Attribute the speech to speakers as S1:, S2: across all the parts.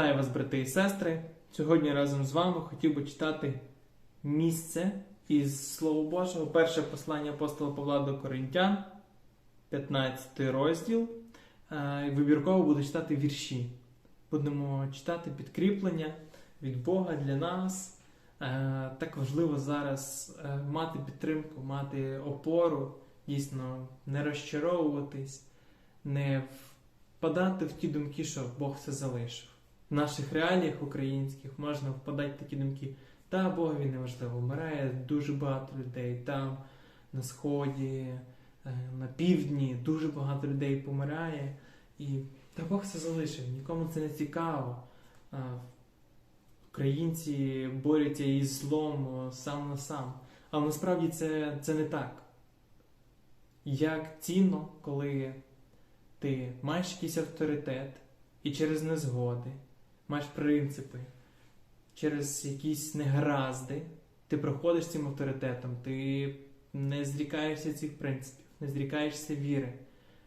S1: Вітаю вас, брати і сестри! Сьогодні разом з вами хотів би читати місце із Слова Божого, перше послання апостола Павла до Коринтян, 15 розділ. Е, Вибірково буду читати вірші. Будемо читати підкріплення від Бога для нас. Е, Так важливо зараз е, мати підтримку, мати опору, дійсно не розчаровуватись, не впадати в ті думки, що Бог все залишив. В наших реаліях українських можна впадати такі думки, та Богові не важливо, вмирає дуже багато людей там, на сході, е, на півдні дуже багато людей помирає. І та Бог все залишив, нікому це не цікаво. Українці борються із злом сам на сам. Але насправді це, це не так. Як цінно, коли ти маєш якийсь авторитет і через незгоди, маєш принципи, через якісь негаразди, ти проходиш цим авторитетом, ти не зрікаєшся цих принципів, не зрікаєшся віри,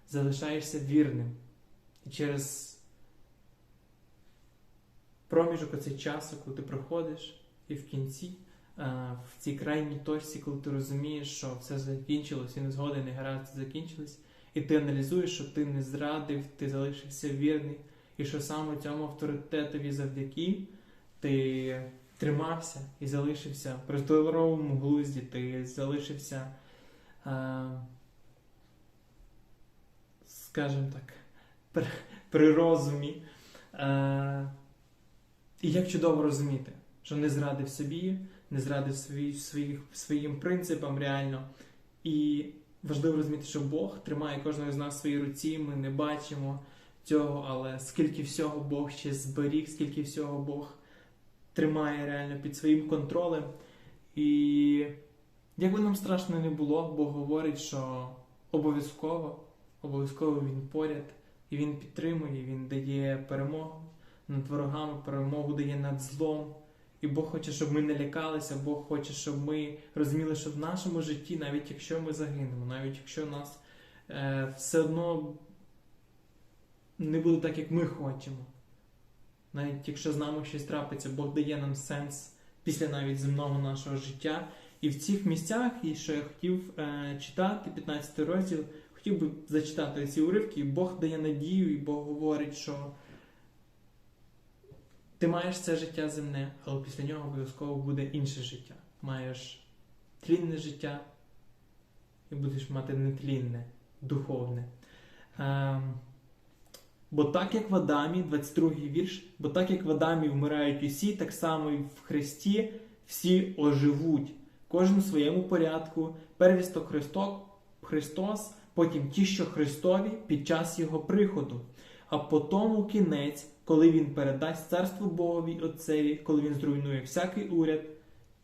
S1: залишаєшся вірним. І через проміжок оцей часу, коли ти проходиш, і в кінці, е, в цій крайній точці, коли ти розумієш, що все закінчилось, і незгоди, і негаразди закінчились, і ти аналізуєш, що ти не зрадив, ти залишився вірний, і що саме цьому авторитетові завдяки ти тримався і залишився при здоровому глузді, ти залишився, е, скажімо так, при, при розумі. Е, і як чудово розуміти, що не зрадив собі, не зрадив свої, своїх, своїм принципам реально. І важливо розуміти, що Бог тримає кожного з нас в своїй руці, ми не бачимо цього, але скільки всього Бог ще зберіг, скільки всього Бог тримає реально під своїм контролем. І як би нам страшно не було, Бог говорить, що обов'язково, обов'язково Він поряд, і Він підтримує, Він дає перемогу над ворогами, перемогу дає над злом. І Бог хоче, щоб ми не лякалися, Бог хоче, щоб ми розуміли, що в нашому житті, навіть якщо ми загинемо, навіть якщо нас е, все одно не буде так, як ми хочемо. Навіть якщо з нами щось трапиться, Бог дає нам сенс після навіть земного нашого життя, І в цих місцях, і що я хотів е, читати, 15 розділ, хотів би зачитати ці уривки, і Бог дає надію, і Бог говорить, що ти маєш це життя земне, але після нього обов'язково буде інше життя. Маєш тлінне життя, і будеш мати нетлінне, духовне. Ем, Бо так як в Адамі, 22 вірш, бо так як в Адамі вмирають усі, так само і в Христі всі оживуть. Кожен в своєму порядку, первісток Христок, Христос, потім ті, що Христові під час Його приходу, а потому кінець, коли Він передасть царство Богові Отцеві, коли Він зруйнує всякий уряд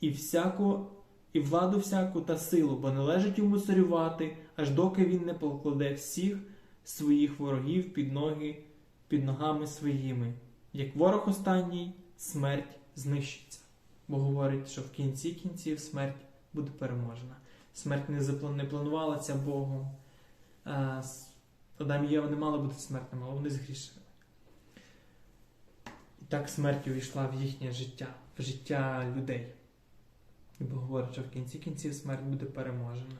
S1: і всяку, і владу всяку та силу, бо належить йому царювати, аж доки він не покладе всіх своїх ворогів під ноги, під ногами своїми. Як ворог останній, смерть знищиться. Бо говорить, що в кінці кінців смерть буде переможена. Смерть не, запла- не планувалася Богом. Адам і Єва не мали бути смертними, але вони згрішили. І так смерть увійшла в їхнє життя, в життя людей. І Бог говорить, що в кінці кінців смерть буде переможена.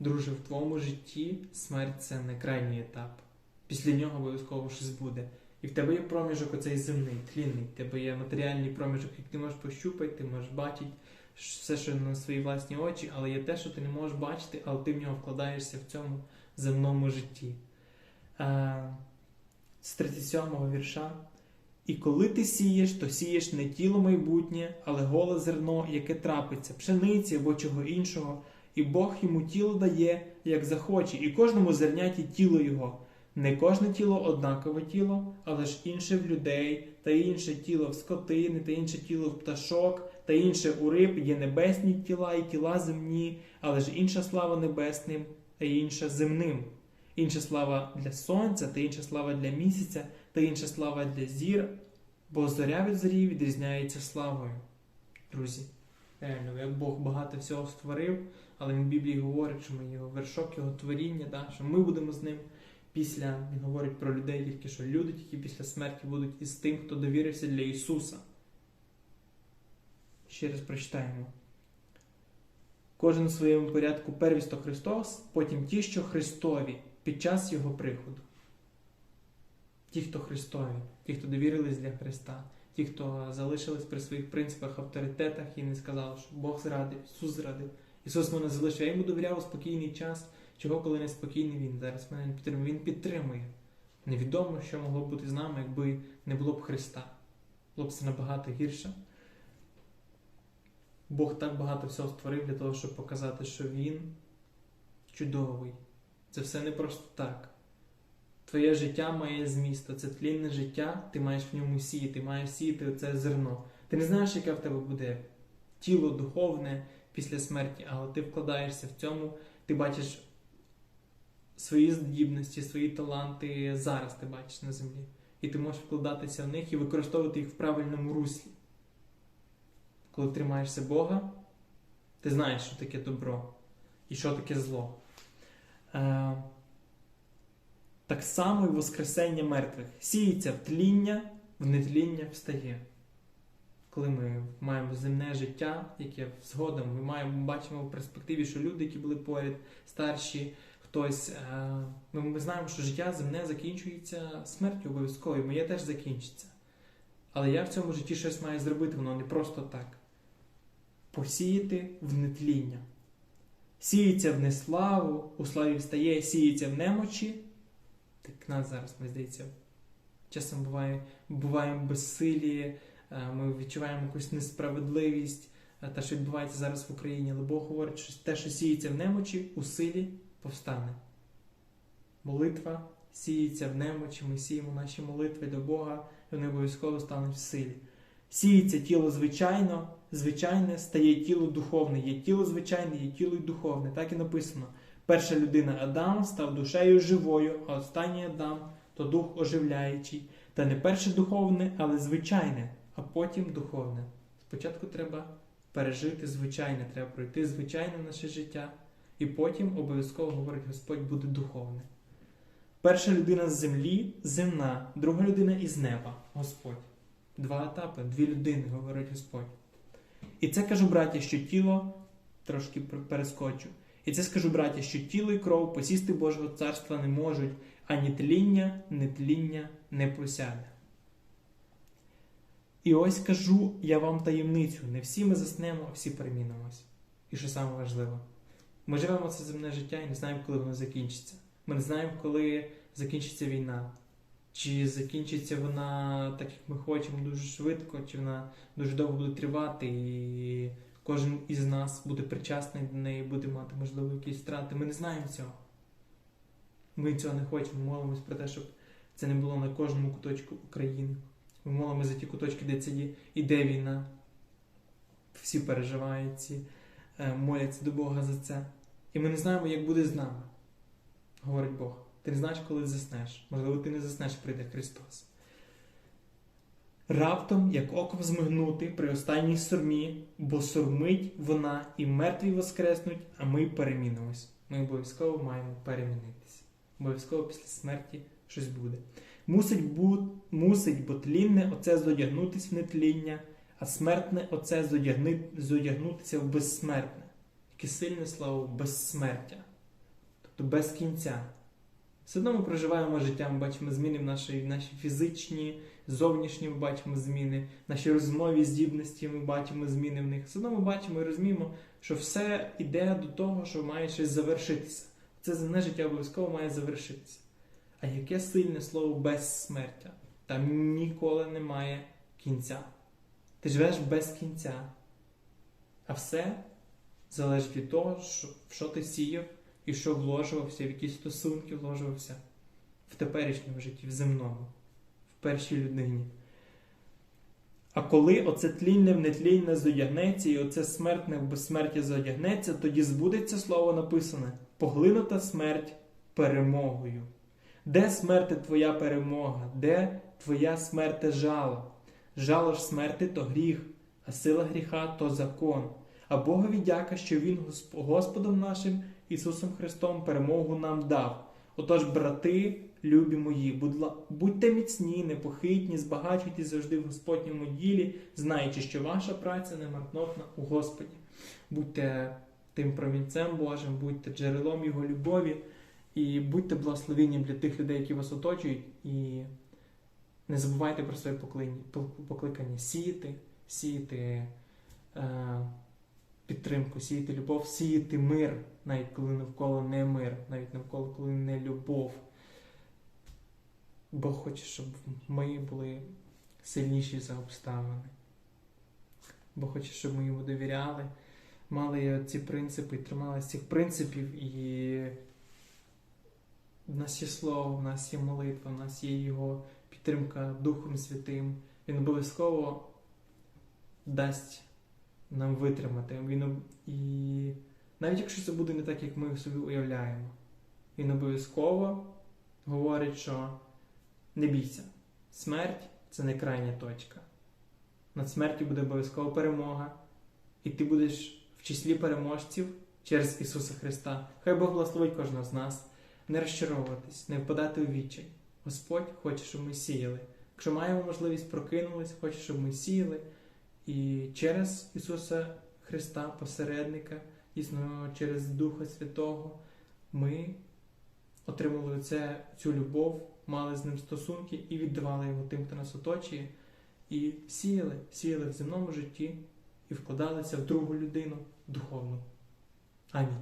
S1: Друже, в твоєму житті смерть це не крайній етап. Після нього обов'язково щось буде. І в тебе є проміжок оцей земний, тлінний, в тебе є матеріальний проміжок, який ти можеш пощупати, ти можеш бачити все, що на свої власні очі, але є те, що ти не можеш бачити, але ти в нього вкладаєшся в цьому земному житті. Е, з 37 го вірша. І коли ти сієш, то сієш не тіло майбутнє, але голе зерно, яке трапиться, пшениці або чого іншого, і Бог йому тіло дає, як захоче, і кожному зерняті тіло його. Не кожне тіло однакове тіло, але ж інше в людей, та інше тіло в скотини, та інше тіло в пташок, та інше у риб є небесні тіла і тіла земні, але ж інша слава небесним, та інша земним. Інша слава для сонця, та інша слава для місяця, та інша слава для зір, бо зоря від зорі відрізняється славою. Друзі, реально, як Бог багато всього створив, але він в Біблії говорить, що ми його вершок, його творіння, да, що ми будемо з ним після, він говорить про людей тільки, що люди тільки після смерті будуть із тим, хто довірився для Ісуса. Ще раз прочитаємо. Кожен у своєму порядку первісто Христос, потім ті, що Христові під час Його приходу. Ті, хто Христові, ті, хто довірились для Христа, ті, хто залишились при своїх принципах, авторитетах і не сказали, що Бог зрадив, Ісус зрадив. Ісус мене залишив. Я йому довіряв у спокійний час. Чого, коли не спокійний він зараз мене не підтримує. Він підтримує. Невідомо, що могло б бути з нами, якби не було б Христа. Було б це набагато гірше. Бог так багато всього створив для того, щоб показати, що Він чудовий. Це все не просто так. Твоє життя має зміст, це тлінне життя, ти маєш в ньому сіяти, маєш сіяти це зерно. Ти не знаєш, яке в тебе буде тіло духовне після смерті, але ти вкладаєшся в цьому, ти бачиш свої здібності, свої таланти зараз ти бачиш на землі. І ти можеш вкладатися в них і використовувати їх в правильному руслі. Коли тримаєшся Бога, ти знаєш, що таке добро і що таке зло. Е, так само і Воскресення мертвих. Сіється в тління, в нетління встає. Коли ми маємо земне життя, яке згодом ми маємо, бачимо в перспективі, що люди, які були поряд, старші, хтось. Е, ми, ми знаємо, що життя земне закінчується смертю обов'язково, і моє теж закінчиться. Але я в цьому житті щось маю зробити, воно не просто так. Посіяти в нетління. Сіється в неславу, у славі встає, сіється в немочі. Так нас зараз, мені здається, часом буває, буваємо безсилі, ми відчуваємо якусь несправедливість, е, те, що відбувається зараз в Україні. Але Бог говорить, що те, що сіється в немочі, у силі повстане. Молитва сіється в немочі, ми сіємо наші молитви до Бога, і вони обов'язково стануть в силі. Сіється тіло звичайно, звичайне стає тіло духовне. Є тіло звичайне, є тіло й духовне. Так і написано. Перша людина Адам став душею живою, а останній Адам то дух оживляючий. Та не перше духовне, але звичайне, а потім духовне. Спочатку треба пережити звичайне, треба пройти звичайне наше життя, і потім обов'язково, говорить Господь, буде духовне. Перша людина з землі земна, друга людина із неба, Господь. Два етапи, дві людини, говорить Господь. І це кажу, браті, що тіло трошки перескочу. І це скажу, браття, що тіло і кров посісти Божого царства не можуть, ані тління, ні тління не посяде. І ось кажу я вам таємницю: не всі ми заснемо, а всі перемінимось. І що саме важливо, ми живемо це земне життя і не знаємо, коли воно закінчиться. Ми не знаємо, коли закінчиться війна. Чи закінчиться вона так, як ми хочемо, дуже швидко, чи вона дуже довго буде тривати, і кожен із нас буде причасний до неї, буде мати, можливо, якісь втрати. Ми не знаємо цього. Ми цього не хочемо. Молимось про те, щоб це не було на кожному куточку України. Ми молимося за ті куточки, де це іде війна. Всі переживають ці, е, моляться до Бога за це. І ми не знаємо, як буде з нами, говорить Бог. Ти не знаєш, коли заснеш. Можливо, ти не заснеш, прийде Христос. Раптом, як оком змигнути при останній сурмі, бо сурмить вона і мертві воскреснуть, а ми перемінимось. Ми обов'язково маємо перемінитися. Обов'язково після смерті щось буде. Мусить, бу... Мусить бо тлінне оце зодягнутись в нетління, а смертне оце зодягни... зодягнутися в безсмертне. Яке сильне слово безсмертя, тобто без кінця. Все одно ми проживаємо життя, ми бачимо зміни в нашій, в нашій фізичні, зовнішні, ми бачимо зміни, в нашій розмові здібності, ми бачимо зміни в них. Все одно ми бачимо і розуміємо, що все йде до того, що має щось завершитися. Це земне життя обов'язково має завершитися. А яке сильне слово безсмертя? Там ніколи немає кінця. Ти живеш без кінця. А все залежить від того, в що ти сіяв і що вложувався, в які стосунки вложувався в теперішньому житті, в земному, в першій людині. А коли оце тлінне в нетлінне зодягнеться, і оце смертне в безсмертя зодягнеться, тоді збудеться слово написане: поглинута смерть перемогою. Де смерти твоя перемога? Де твоя смерти жало? Жало ж смерти то гріх, а сила гріха то закон. А Богові дяка, що Він Господом нашим Ісусом Христом перемогу нам дав. Отож, брати, любі мої, будьте міцні, непохитні, збагачуйтесь завжди в Господньому ділі, знаючи, що ваша праця не марнотна у Господі. Будьте тим промінцем Божим, будьте джерелом Його любові і будьте благословенням для тих людей, які вас оточують, і не забувайте про своє покликання, сіяти, сіяти. Е- підтримку, сіяти любов, сіяти мир, навіть коли навколо не мир, навіть навколо коли не любов. Бог хоче, щоб ми були сильніші за обставини. Бог хоче, щоб ми йому довіряли, мали ці принципи трималися цих принципів. І в нас є слово, в нас є молитва, в нас є його підтримка Духом Святим. Він обов'язково дасть нам витримати. Він об- і навіть якщо це буде не так, як ми собі уявляємо, він обов'язково говорить, що не бійся, смерть це не крайня точка. Над смертю буде обов'язково перемога, і ти будеш в числі переможців через Ісуса Христа. Хай Бог благословить кожного з нас, не розчаровуватись, не впадати у відчай. Господь хоче, щоб ми сіяли. Якщо маємо можливість прокинулись, хоче, щоб ми сіяли. І через Ісуса Христа, посередника, дійсно через Духа Святого, ми отримали це, цю любов, мали з ним стосунки і віддавали його тим, хто нас оточує, і сіяли, сіяли в земному житті і вкладалися в другу людину духовну. Амінь.